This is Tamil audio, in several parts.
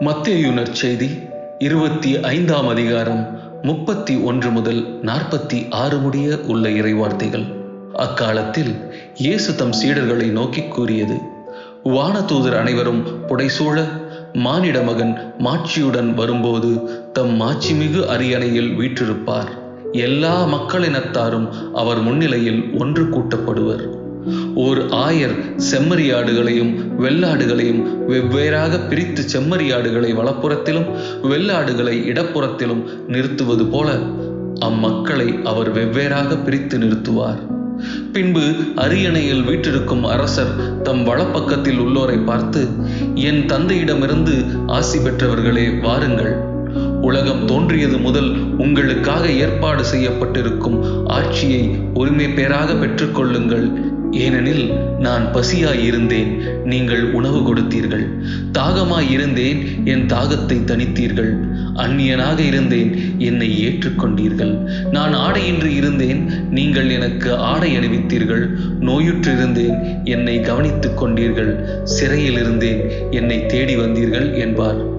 மத்தேயு நற்செய்தி இருபத்தி ஐந்தாம் அதிகாரம் முப்பத்தி ஒன்று முதல் நாற்பத்தி ஆறு முடிய உள்ள இறைவார்த்தைகள். அக்காலத்தில் இயேசு தம் சீடர்களை நோக்கி கூறியது வானதூதர் அனைவரும் புடைசூழ மானிட மகன் மாட்சியுடன் வரும்போது தம் மாட்சிமிகு அரியணையில் வீற்றிருப்பார். எல்லா மக்களினத்தாரும் அவர் முன்னிலையில் ஒன்று கூட்டப்படுவர். ஓர் ஆயர் செம்மறியாடுகளையும் வெள்ளாடுகளையும் வெவ்வேறாக பிரித்து செம்மறியாடுகளை வலப்புறத்திலும் வெள்ளாடுகளை இடப்புறத்திலும் நிறுத்துவது போல அம்மக்களை அவர் வெவ்வேறாக பிரித்து நிறுத்துவார். பின்பு அரியணையில் வீற்றிருக்கும் அரசர் தம் வலப்பக்கத்தில் உள்ளோரை பார்த்து என் தந்தையிடமிருந்து ஆசி பெற்றவர்களே வாருங்கள். உலகம் தோன்றியது முதல் உங்களுக்காக ஏற்பாடு செய்யப்பட்டிருக்கும் ஆட்சியை உரிமை பேராக பெற்றுக்கொள்ளுங்கள் ஏனெனில் நான் பசியாய் இருந்தேன் நீங்கள் உணவு கொடுத்தீர்கள். தாகமாய் இருந்தேன் என் தாகத்தை தணித்தீர்கள். அந்நியனாக இருந்தேன் என்னை ஏற்றுக்கொண்டீர்கள். நான் ஆடையின்றி இருந்தேன் நீங்கள் எனக்கு ஆடை அணிவித்தீர்கள். நோயுற்றிருந்தேன் என்னை கவனித்துக் கொண்டீர்கள் சிறையில் இருந்தேன் என்னை தேடி வந்தீர்கள் என்பார்.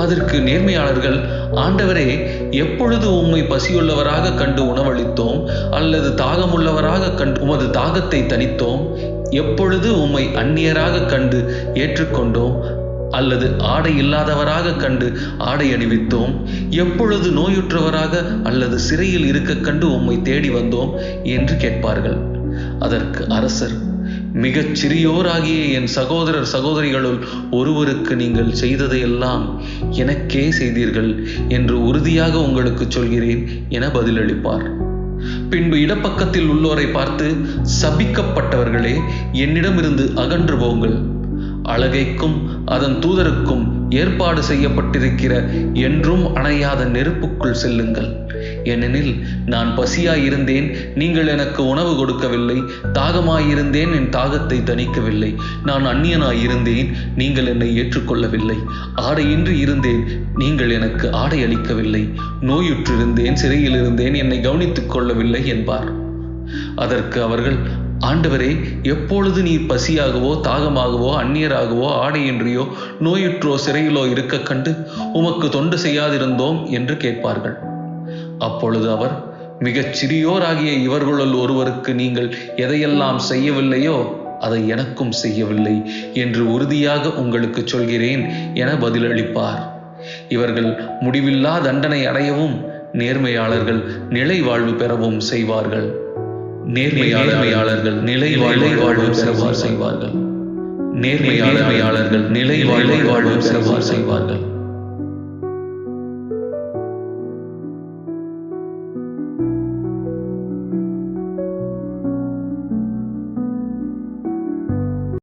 அதற்கு நேர்மையாளர்கள் ஆண்டவரே எப்பொழுது உம்மை பசியுள்ளவராக கண்டு உணவளித்தோம்? அல்லது தாகமுள்ளவராக கண்டு உமது தாகத்தை தணித்தோம்? எப்பொழுது உம்மை அந்நியராக கண்டு ஏற்றுக்கொண்டோம்? அல்லது ஆடை இல்லாதவராக கண்டு ஆடை அணிவித்தோம்? எப்பொழுது நோயுற்றவராக அல்லது சிறையில் இருக்க கண்டு உம்மை தேடி வந்தோம்? என்று கேட்பார்கள். அதற்கு அரசர் மிகச் சிறியோராகிய என் சகோதரர் சகோதரிகளுள் ஒருவருக்கு நீங்கள் செய்ததையெல்லாம் எனக்கே செய்தீர்கள் என்று உறுதியாக உங்களுக்கு சொல்கிறேன் என பதிலளிப்பார். பின்பு இடப்பக்கத்தில் உள்ளோரை பார்த்து சபிக்கப்பட்டவர்களே என்னிடமிருந்து அகன்று போங்கள். அழகைக்கும் அதன் தூதருக்கும் ஏற்பாடு செய்யப்பட்டிருக்கிற என்றும் அணையாத நெருப்புக்குள் செல்லுங்கள். ஏனெனில் நான் பசியாயிருந்தேன் நீங்கள் எனக்கு உணவு கொடுக்கவில்லை தாகமாயிருந்தேன் என் தாகத்தை தணிக்கவில்லை. நான் அந்நியனாயிருந்தேன் நீங்கள் என்னை ஏற்றுக்கொள்ளவில்லை. ஆடையின்றி இருந்தேன் நீங்கள் எனக்கு ஆடை அளிக்கவில்லை. நோயுற்றிருந்தேன் சிறையில் இருந்தேன் என்னை கவனித்துக் கொள்ளவில்லை என்பார். அதற்கு அவர்கள் ஆண்டவரே எப்பொழுது நீர் பசியாகவோ தாகமாகவோ அந்நியராகவோ ஆடையின்றியோ நோயுற்றோ சிறையிலோ இருக்க கண்டு உமக்கு தொண்டு செய்யாதிருந்தோம்? என்று கேட்பார்கள். அப்பொழுது அவர் மிகச் சிறியோராகிய இவர்களுள் ஒருவருக்கு நீங்கள் எதையெல்லாம் செய்யவில்லையோ அதை எனக்கும் செய்யவில்லை என்று உறுதியாக உங்களுக்கு சொல்கிறேன் என பதிலளிப்பார். இவர்கள் முடிவில்லா தண்டனை அடையவும் நேர்மையாளர்கள் நிலை வாழ்வு பெறவும் செய்வார்கள். நேர்மையாளர்கள் நிலை வாழ்வை வாழ்வு பெறவும் செய்வார்கள். நேர்மையாளர்கள் நிலை வாழ்வை வாழ்வு பெறவும் செய்வார்கள்.